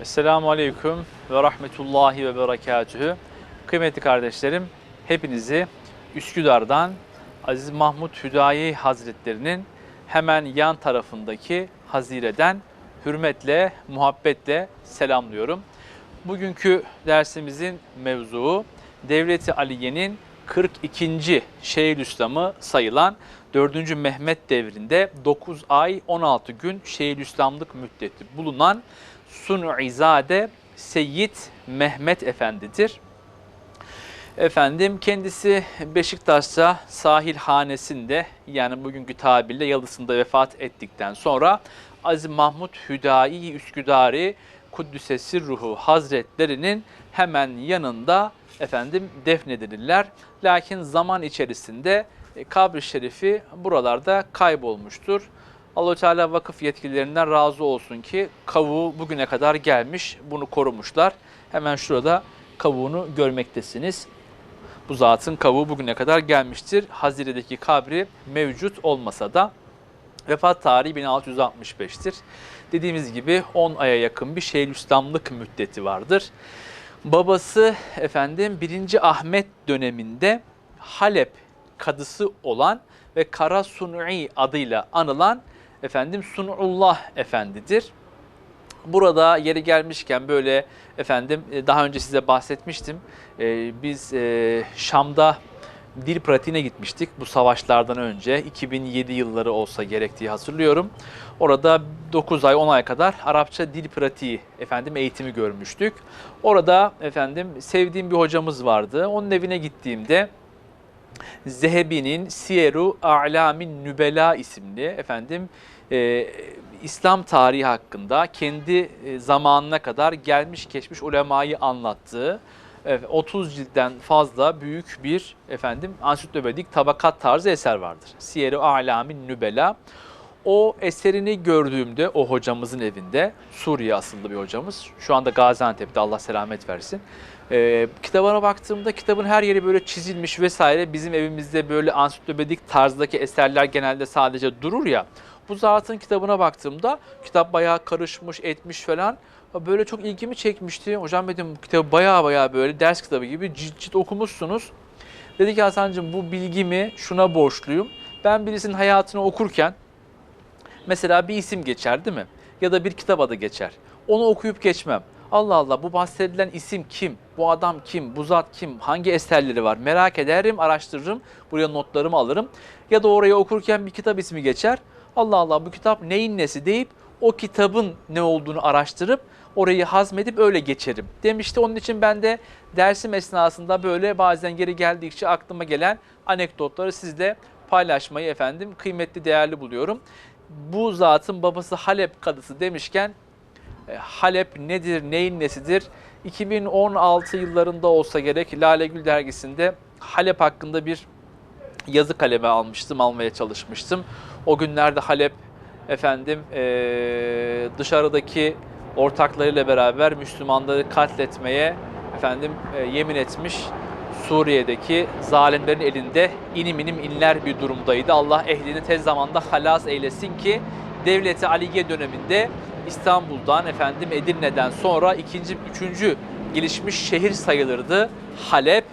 Esselamu Aleyküm ve Rahmetullahi ve Berekatühü. Kıymetli kardeşlerim, hepinizi Üsküdar'dan Aziz Mahmut Hüdayi Hazretlerinin hemen yan tarafındaki Hazire'den hürmetle, muhabbetle selamlıyorum. Bugünkü dersimizin mevzuu Devleti Aliye'nin 42. Şeyhülislam'ı sayılan 4. Mehmet devrinde 9 ay 16 gün Şeyhülislamlık müddeti bulunan Sun'izade Seyyid Mehmet Efendi'dir. Efendim kendisi Beşiktaş'ta sahil hanesinde yani bugünkü tabirle yalısında vefat ettikten sonra Aziz Mahmut Hüdayi Üsküdari Kuddüsesi Ruhu Hazretlerinin hemen yanında efendim defnedilirler. Lakin zaman içerisinde e, kabri şerifi buralarda kaybolmuştur. Allahu Teala vakıf yetkililerinden razı olsun ki kavuğu bugüne kadar gelmiş, bunu korumuşlar. Hemen şurada kavuğunu görmektesiniz. Bu zatın kavuğu bugüne kadar gelmiştir. Hazire'deki kabri mevcut olmasa da vefat tarihi 1665'tir. Dediğimiz gibi 10 aya yakın bir Şeyhülislamlık müddeti vardır. Babası efendim 1. Ahmet döneminde Halep kadısı olan ve Kara Sun'i adıyla anılan efendim Sunullah Efendidir. Burada yeri gelmişken böyle efendim e, daha önce size bahsetmiştim. Ee, biz e, Şam'da dil pratiğine gitmiştik bu savaşlardan önce. 2007 yılları olsa gerektiği hatırlıyorum. Orada 9 ay 10 ay kadar Arapça dil pratiği efendim eğitimi görmüştük. Orada efendim sevdiğim bir hocamız vardı. Onun evine gittiğimde Zehebi'nin Siyeru A'lamin Nübela isimli efendim e, İslam tarihi hakkında kendi e, zamanına kadar gelmiş geçmiş ulemayı anlattığı e, 30 ciltten fazla büyük bir efendim ansiklopedik tabakat tarzı eser vardır. Siyeru A'lamin Nübela. O eserini gördüğümde o hocamızın evinde, Suriye asıllı bir hocamız, şu anda Gaziantep'te Allah selamet versin. Ee, kitabına baktığımda kitabın her yeri böyle çizilmiş vesaire. Bizim evimizde böyle ansiklopedik tarzdaki eserler genelde sadece durur ya. Bu zatın kitabına baktığımda kitap bayağı karışmış, etmiş falan. Böyle çok ilgimi çekmişti. Hocam dedim bu kitabı bayağı bayağı böyle ders kitabı gibi cilt cilt okumuşsunuz. Dedi ki Hasan'cığım bu bilgimi şuna borçluyum. Ben birisinin hayatını okurken Mesela bir isim geçer değil mi? Ya da bir kitap adı geçer. Onu okuyup geçmem. Allah Allah bu bahsedilen isim kim? Bu adam kim? Bu zat kim? Hangi eserleri var? Merak ederim, araştırırım. Buraya notlarımı alırım. Ya da oraya okurken bir kitap ismi geçer. Allah Allah bu kitap neyin nesi deyip o kitabın ne olduğunu araştırıp orayı hazmedip öyle geçerim demişti. Onun için ben de dersim esnasında böyle bazen geri geldikçe aklıma gelen anekdotları sizle paylaşmayı efendim kıymetli değerli buluyorum bu zatın babası Halep kadısı demişken Halep nedir, neyin nesidir? 2016 yıllarında olsa gerek Lale Gül dergisinde Halep hakkında bir yazı kaleme almıştım, almaya çalışmıştım. O günlerde Halep efendim e, dışarıdaki ortaklarıyla beraber Müslümanları katletmeye efendim e, yemin etmiş. Suriye'deki zalimlerin elinde inim inim inler bir durumdaydı. Allah ehlini tez zamanda halas eylesin ki Devleti Aliye döneminde İstanbul'dan efendim Edirne'den sonra ikinci, üçüncü gelişmiş şehir sayılırdı Halep.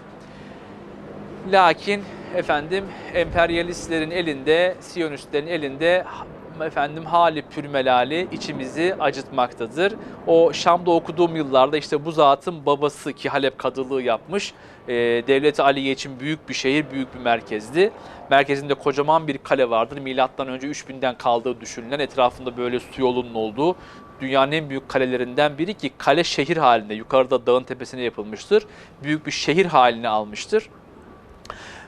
Lakin efendim emperyalistlerin elinde, Siyonistlerin elinde efendim hali pürmelali içimizi acıtmaktadır. O Şam'da okuduğum yıllarda işte bu zatın babası ki Halep kadılığı yapmış. E, Devleti Aliye için büyük bir şehir, büyük bir merkezdi. Merkezinde kocaman bir kale vardır. Milattan önce 3000'den kaldığı düşünülen etrafında böyle su yolunun olduğu dünyanın en büyük kalelerinden biri ki kale şehir halinde yukarıda dağın tepesine yapılmıştır. Büyük bir şehir haline almıştır.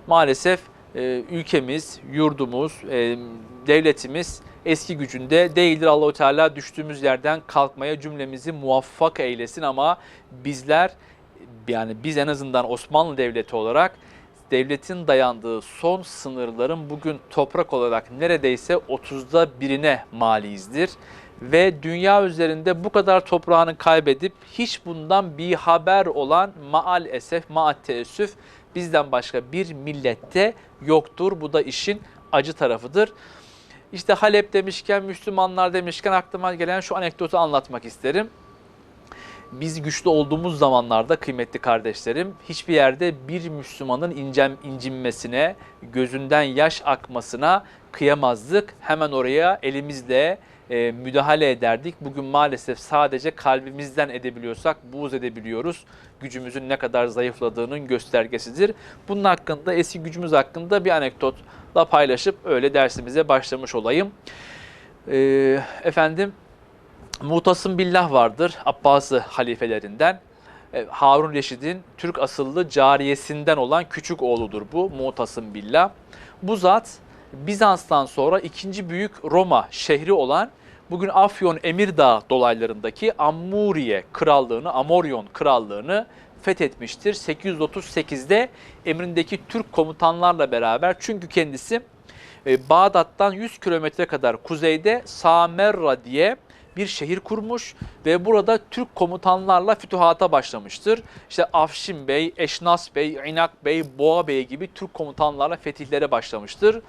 Maalesef e, ülkemiz, yurdumuz, e, devletimiz eski gücünde değildir. Allahu Teala düştüğümüz yerden kalkmaya cümlemizi muvaffak eylesin ama bizler yani biz en azından Osmanlı Devleti olarak devletin dayandığı son sınırların bugün toprak olarak neredeyse 30'da birine maliyizdir. Ve dünya üzerinde bu kadar toprağını kaybedip hiç bundan bir haber olan maal esef, maat teessüf bizden başka bir millette yoktur. Bu da işin acı tarafıdır. İşte Halep demişken, Müslümanlar demişken aklıma gelen şu anekdotu anlatmak isterim. Biz güçlü olduğumuz zamanlarda kıymetli kardeşlerim hiçbir yerde bir Müslümanın incem, incinmesine, gözünden yaş akmasına kıyamazdık. Hemen oraya elimizle e, müdahale ederdik. Bugün maalesef sadece kalbimizden edebiliyorsak buğz edebiliyoruz. Gücümüzün ne kadar zayıfladığının göstergesidir. Bunun hakkında, eski gücümüz hakkında bir anekdotla paylaşıp öyle dersimize başlamış olayım. E, efendim Mutasım Billah vardır Abbasi halifelerinden. E, Harun Reşid'in Türk asıllı cariyesinden olan küçük oğludur bu Mutasım Billah. Bu zat Bizans'tan sonra ikinci büyük Roma şehri olan bugün Afyon Emirdağ dolaylarındaki Amuriye krallığını, Amoryon krallığını fethetmiştir. 838'de emrindeki Türk komutanlarla beraber çünkü kendisi e, Bağdat'tan 100 kilometre kadar kuzeyde Samerra diye bir şehir kurmuş ve burada Türk komutanlarla fütühata başlamıştır. İşte Afşin Bey, Eşnas Bey, İnak Bey, Boğa Bey gibi Türk komutanlarla fetihlere başlamıştır.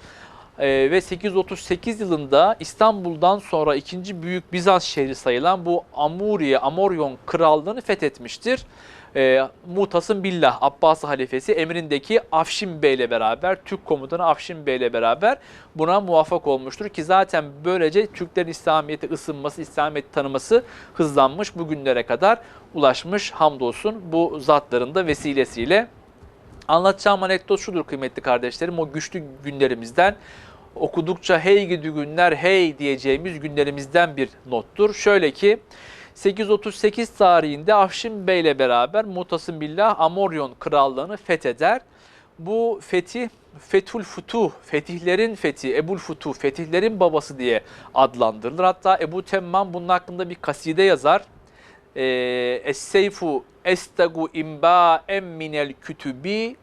Ee, ve 838 yılında İstanbul'dan sonra ikinci büyük Bizans şehri sayılan bu Amuriye, Amoryon krallığını fethetmiştir. Ee, Mutasım Billah, Abbasi halifesi emrindeki Afşin Bey ile beraber, Türk komutanı Afşin Bey ile beraber buna muvaffak olmuştur. Ki zaten böylece Türklerin İslamiyet'e ısınması, İslamiyet'i tanıması hızlanmış, bugünlere kadar ulaşmış hamdolsun bu zatların da vesilesiyle. Anlatacağım anekdot şudur kıymetli kardeşlerim, o güçlü günlerimizden okudukça hey gidi günler hey diyeceğimiz günlerimizden bir nottur. Şöyle ki 838 tarihinde Afşin Bey ile beraber Mutasım Billah Amoryon krallığını fetheder. Bu fetih Fethül Futuh, fetihlerin fethi, Ebul Futuh, fetihlerin babası diye adlandırılır. Hatta Ebu Temmam bunun hakkında bir kaside yazar. Ee, Es-seyfu estegu imba minel kütübi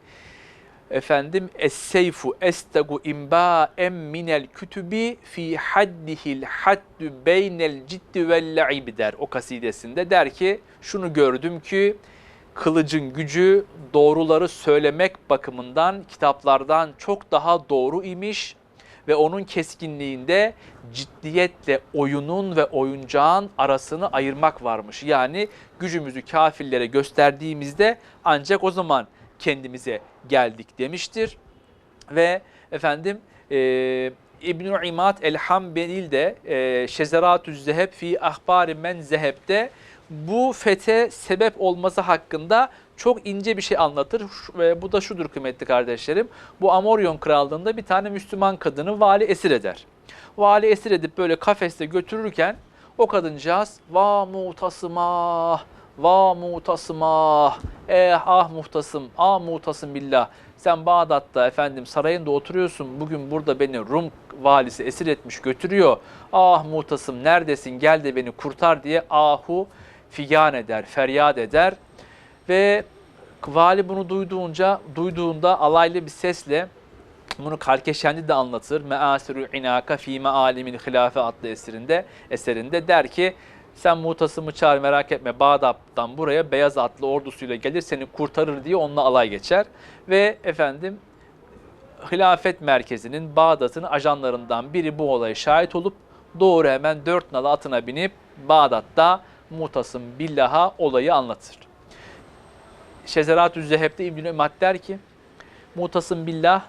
efendim es-seyfu estegu imba minel kütübi fi haddihil haddu beynel ciddi vel la'ib der o kasidesinde der ki şunu gördüm ki kılıcın gücü doğruları söylemek bakımından kitaplardan çok daha doğru imiş ve onun keskinliğinde ciddiyetle oyunun ve oyuncağın arasını ayırmak varmış. Yani gücümüzü kafirlere gösterdiğimizde ancak o zaman kendimize geldik demiştir. Ve efendim e, İbn-i İmad el-Hambelil de e, Şezeratü Zeheb fi Ahbari Men Zeheb'de bu fete sebep olması hakkında çok ince bir şey anlatır ve bu da şudur kıymetli kardeşlerim. Bu Amoryon krallığında bir tane Müslüman kadını vali esir eder. Vali esir edip böyle kafeste götürürken o kadıncağız va mutasıma va mutasıma eh ah muhtasım ah muhtasım billah. Sen Bağdat'ta efendim sarayında oturuyorsun. Bugün burada beni Rum valisi esir etmiş götürüyor. Ah muhtasım neredesin? Gel de beni kurtar diye ahu figan eder feryat eder. Ve vali bunu duyduğunca duyduğunda alaylı bir sesle bunu Karkeşendi de anlatır. Measiru inaka fi mealimin hilafe adlı eserinde eserinde der ki sen muhtasımı çağır merak etme Bağdat'tan buraya beyaz atlı ordusuyla gelir seni kurtarır diye onunla alay geçer. Ve efendim hilafet merkezinin Bağdat'ın ajanlarından biri bu olaya şahit olup doğru hemen dört nala atına binip Bağdat'ta Mutasım Billah'a olayı anlatır. Şezerat-ü Zeheb'de İbn-i Ümad der ki Mutasım Billah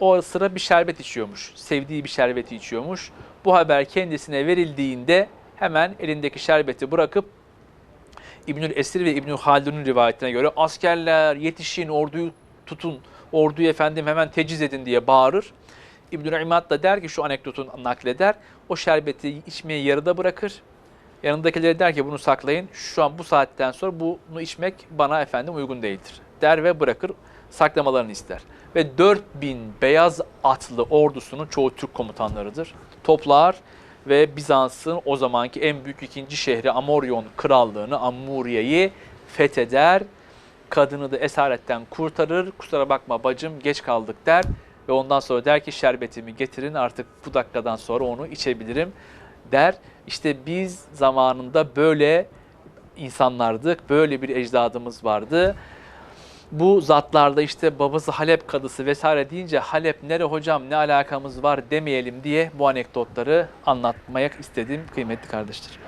o sıra bir şerbet içiyormuş. Sevdiği bir şerbeti içiyormuş. Bu haber kendisine verildiğinde hemen elindeki şerbeti bırakıp İbnül Esir ve İbnül Haldun'un rivayetine göre askerler yetişin orduyu tutun, orduyu efendim hemen teciz edin diye bağırır. İbnül İmad da der ki şu anekdotun nakleder. O şerbeti içmeyi yarıda bırakır. Yanındakileri der ki bunu saklayın. Şu an bu saatten sonra bunu içmek bana efendim uygun değildir. Der ve bırakır. saklamalarını ister. Ve 4000 beyaz atlı ordusunun çoğu Türk komutanlarıdır. Toplar ve Bizans'ın o zamanki en büyük ikinci şehri Amoryon krallığını, Amuriye'yi fetheder. Kadını da esaretten kurtarır. Kusura bakma bacım geç kaldık der. Ve ondan sonra der ki şerbetimi getirin artık bu dakikadan sonra onu içebilirim der. İşte biz zamanında böyle insanlardık, böyle bir ecdadımız vardı. Bu zatlarda işte babası Halep kadısı vesaire deyince Halep nere hocam ne alakamız var demeyelim diye bu anekdotları anlatmaya istedim kıymetli kardeşlerim.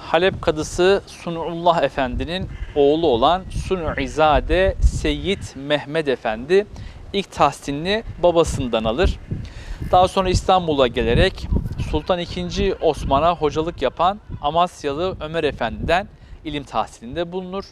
Halep kadısı Sunullah Efendi'nin oğlu olan Sun'izade Seyyid Mehmet Efendi ilk tahsilini babasından alır. Daha sonra İstanbul'a gelerek Sultan II. Osman'a hocalık yapan Amasyalı Ömer Efendi'den ilim tahsilinde bulunur.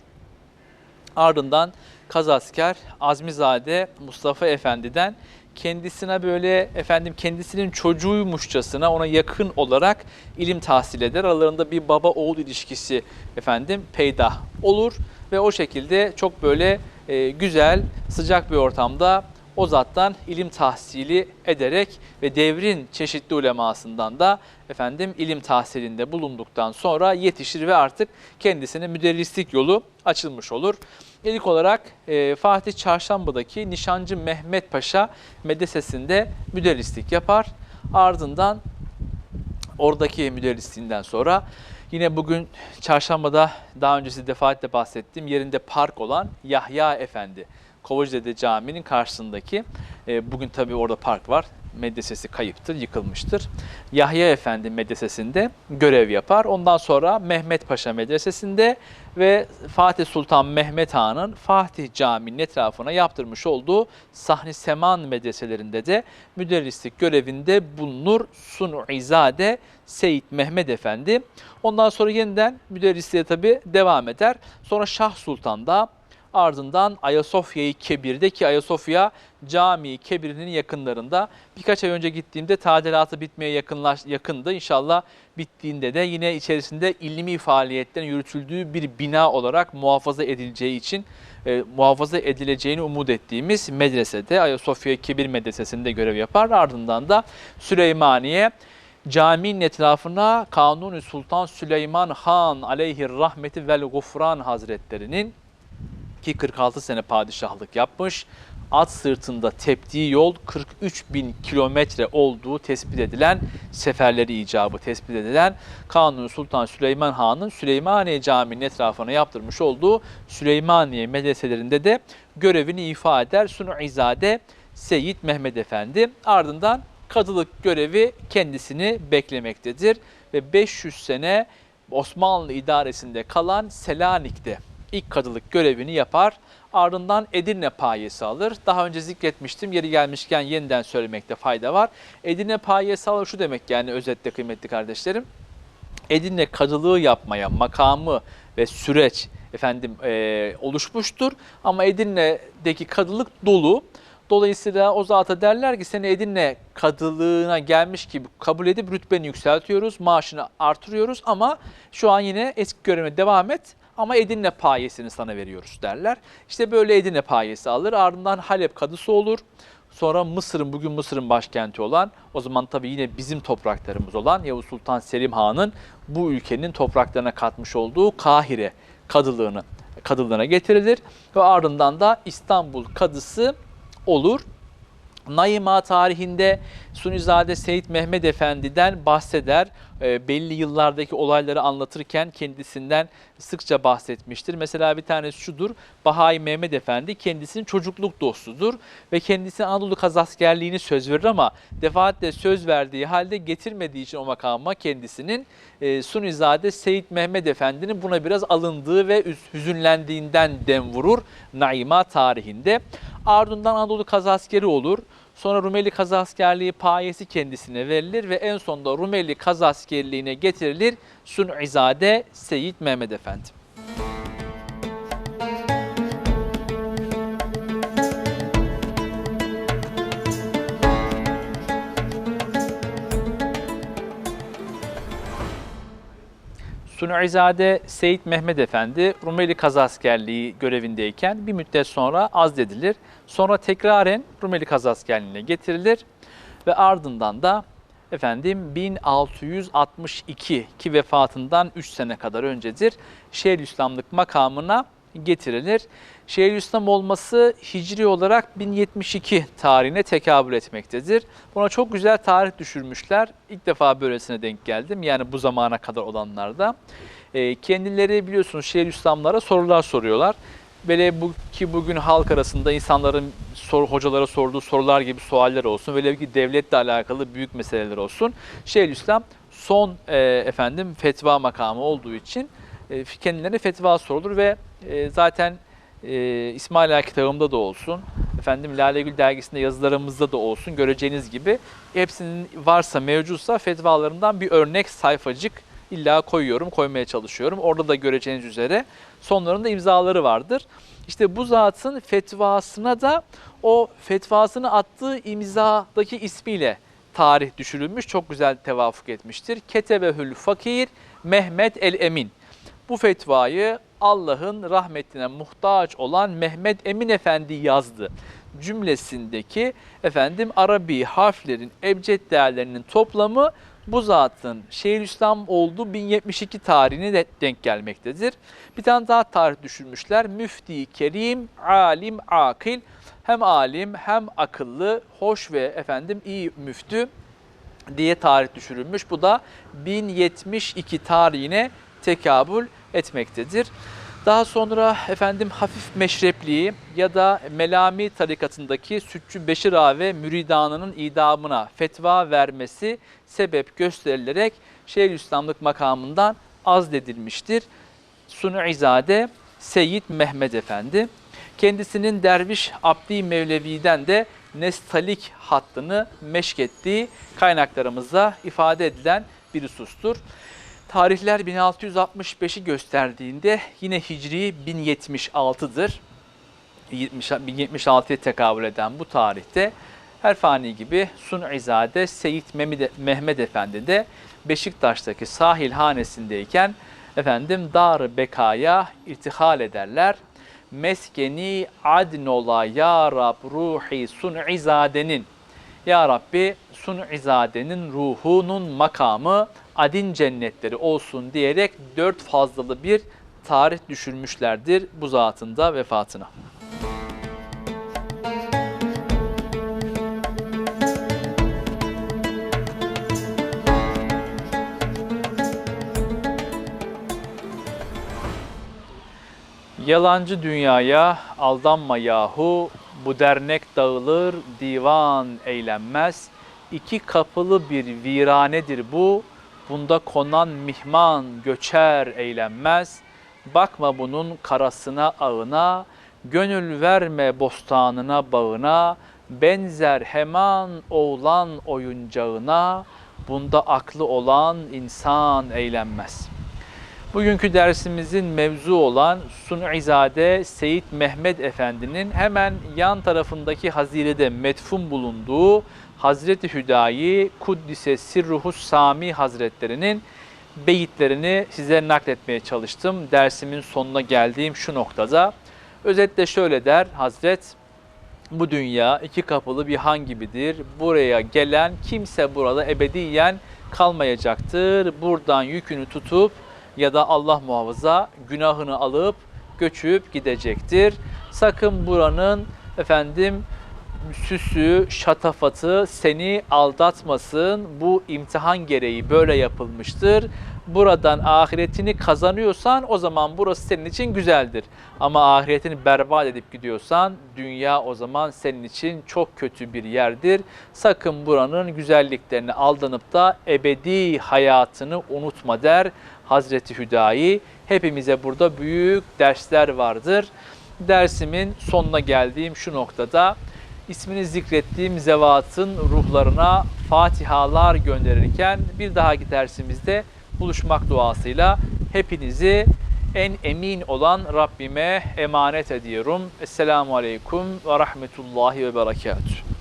Ardından Kazasker Azmizade Mustafa Efendi'den kendisine böyle efendim kendisinin çocuğuymuşçasına ona yakın olarak ilim tahsil eder. Aralarında bir baba oğul ilişkisi efendim peydah olur ve o şekilde çok böyle e, güzel sıcak bir ortamda o zattan ilim tahsili ederek ve devrin çeşitli ulemasından da efendim ilim tahsilinde bulunduktan sonra yetişir ve artık kendisine müderrislik yolu açılmış olur. İlk olarak e, Fatih Çarşamba'daki Nişancı Mehmet Paşa medresesinde müderrislik yapar. Ardından oradaki müderrisliğinden sonra yine bugün Çarşamba'da daha öncesi defaatle bahsettiğim yerinde park olan Yahya Efendi Kovacıdede Camii'nin karşısındaki e, bugün tabii orada park var. Medresesi kayıptır, yıkılmıştır. Yahya Efendi Medresesi'nde görev yapar. Ondan sonra Mehmet Paşa Medresesi'nde ve Fatih Sultan Mehmet Han'ın Fatih Camii'nin etrafına yaptırmış olduğu Sahni Seman medreselerinde de müderrislik görevinde bulunur Sun'izade Seyit Mehmet Efendi. Ondan sonra yeniden müderrisliğe tabi devam eder. Sonra Şah Sultan'da Ardından Ayasofya-i Kebir'de ki Ayasofya Camii Kebir'in yakınlarında birkaç ay önce gittiğimde tadilatı bitmeye yakınlaş, yakındı. İnşallah bittiğinde de yine içerisinde ilmi faaliyetlerin yürütüldüğü bir bina olarak muhafaza edileceği için e, muhafaza edileceğini umut ettiğimiz medresede Ayasofya Kebir Medresesi'nde görev yapar. Ardından da Süleymaniye caminin etrafına Kanuni Sultan Süleyman Han aleyhir rahmeti vel gufran hazretlerinin ki 46 sene padişahlık yapmış. At sırtında teptiği yol 43 bin kilometre olduğu tespit edilen seferleri icabı tespit edilen Kanuni Sultan Süleyman Han'ın Süleymaniye Camii'nin etrafına yaptırmış olduğu Süleymaniye medreselerinde de görevini ifa eder. Sun'izade Seyyid Mehmet Efendi ardından kadılık görevi kendisini beklemektedir ve 500 sene Osmanlı idaresinde kalan Selanik'te ilk kadılık görevini yapar. Ardından Edirne payesi alır. Daha önce zikretmiştim. Yeri gelmişken yeniden söylemekte fayda var. Edirne payesi alır şu demek yani özetle kıymetli kardeşlerim. Edirne kadılığı yapmaya makamı ve süreç efendim e, oluşmuştur. Ama Edirne'deki kadılık dolu. Dolayısıyla o zata derler ki seni Edirne kadılığına gelmiş gibi kabul edip rütbeni yükseltiyoruz, maaşını artırıyoruz ama şu an yine eski görevine devam et ama Edirne payesini sana veriyoruz derler. İşte böyle Edirne payesi alır ardından Halep kadısı olur. Sonra Mısır'ın bugün Mısır'ın başkenti olan o zaman tabii yine bizim topraklarımız olan Yavuz Sultan Selim Han'ın bu ülkenin topraklarına katmış olduğu Kahire kadılığını kadılığına getirilir ve ardından da İstanbul kadısı olur. Naima tarihinde Sunizade Seyit Mehmet Efendi'den bahseder. E, belli yıllardaki olayları anlatırken kendisinden sıkça bahsetmiştir. Mesela bir tanesi şudur. Bahai Mehmet Efendi kendisinin çocukluk dostudur ve kendisine Anadolu kazaskerliğini söz verir ama defaatle söz verdiği halde getirmediği için o makama kendisinin e, Sunizade Seyit Mehmet Efendi'nin buna biraz alındığı ve hüzünlendiğinden dem vurur Naima tarihinde. Ardından Anadolu kazaskeri olur. Sonra Rumeli kazaskerliği payesi kendisine verilir ve en sonunda Rumeli kazaskerliğine getirilir Sun'izade Seyit Mehmet Efendi. Sunuizade Seyit Mehmet Efendi Rumeli Kazaskerliği görevindeyken bir müddet sonra azledilir. Sonra tekraren Rumeli Kazaskerliğine getirilir ve ardından da efendim 1662 ki vefatından 3 sene kadar öncedir Şeyhülislamlık makamına getirilir. Şeyhülislam olması hicri olarak 1072 tarihine tekabül etmektedir. Buna çok güzel tarih düşürmüşler. İlk defa böylesine denk geldim. Yani bu zamana kadar olanlarda. E, kendileri biliyorsunuz Şeyhülislamlara sorular soruyorlar. Böyle bu ki bugün halk arasında insanların sor, hocalara sorduğu sorular gibi sualler olsun. Velev ki devletle alakalı büyük meseleler olsun. Şeyhülislam son e, efendim fetva makamı olduğu için e, kendilerine fetva sorulur ve e, zaten e, İsmail Ağa kitabımda da olsun, efendim Lale Gül dergisinde yazılarımızda da olsun göreceğiniz gibi hepsinin varsa mevcutsa fetvalarından bir örnek sayfacık illa koyuyorum, koymaya çalışıyorum. Orada da göreceğiniz üzere sonlarında imzaları vardır. İşte bu zatın fetvasına da o fetvasını attığı imzadaki ismiyle tarih düşürülmüş. Çok güzel tevafuk etmiştir. Ketebehül Fakir Mehmet El Emin. Bu fetvayı Allah'ın rahmetine muhtaç olan Mehmet Emin Efendi yazdı. Cümlesindeki efendim Arabi harflerin ebced değerlerinin toplamı bu zatın Şeyhülislam olduğu 1072 tarihine de denk gelmektedir. Bir tane daha tarih düşürmüşler. Müfti Kerim, alim, akil. Hem alim hem akıllı, hoş ve efendim iyi müftü diye tarih düşürülmüş. Bu da 1072 tarihine tekabül etmektedir. Daha sonra efendim hafif meşrepliği ya da Melami tarikatındaki Sütçü Beşir ve müridanının idamına fetva vermesi sebep gösterilerek Şeyhülislamlık makamından azledilmiştir. Sunuizade Seyyid Mehmet Efendi. Kendisinin Derviş Abdi Mevlevi'den de Nestalik hattını meşk ettiği kaynaklarımızda ifade edilen bir husustur. Tarihler 1665'i gösterdiğinde yine Hicri 1076'dır. 1076'ya tekabül eden bu tarihte her fani gibi Sun'izade Seyit Mehmet Efendi de Beşiktaş'taki sahil hanesindeyken efendim Dar-ı Beka'ya irtihal ederler. Meskeni adnola ya Rab ruhi Sun'izade'nin Ya Rabbi Sun'izade'nin ruhunun makamı adin cennetleri olsun diyerek dört fazlalı bir tarih düşürmüşlerdir bu zatın da vefatına. Yalancı dünyaya aldanma yahu, bu dernek dağılır, divan eğlenmez. İki kapılı bir viranedir bu, Bunda konan mihman göçer eğlenmez. Bakma bunun karasına ağına, gönül verme bostanına bağına, benzer hemen oğlan oyuncağına, bunda aklı olan insan eğlenmez. Bugünkü dersimizin mevzu olan Sun'izade Seyit Mehmet Efendi'nin hemen yan tarafındaki hazirede metfun bulunduğu Hazreti Hüdayi Kuddise Sirruhus Sami Hazretlerinin beyitlerini size nakletmeye çalıştım. Dersimin sonuna geldiğim şu noktada. Özetle şöyle der Hazret, bu dünya iki kapılı bir han gibidir. Buraya gelen kimse burada ebediyen kalmayacaktır. Buradan yükünü tutup ya da Allah muhafaza günahını alıp göçüp gidecektir. Sakın buranın efendim süsü, şatafatı seni aldatmasın. Bu imtihan gereği böyle yapılmıştır. Buradan ahiretini kazanıyorsan o zaman burası senin için güzeldir. Ama ahiretini berbat edip gidiyorsan dünya o zaman senin için çok kötü bir yerdir. Sakın buranın güzelliklerini aldanıp da ebedi hayatını unutma der Hazreti Hüdayi. Hepimize burada büyük dersler vardır. Dersimin sonuna geldiğim şu noktada ismini zikrettiğim zevatın ruhlarına fatihalar gönderirken bir dahaki dersimizde buluşmak duasıyla hepinizi en emin olan Rabbime emanet ediyorum. Esselamu Aleyküm ve Rahmetullahi ve Berekatuhu.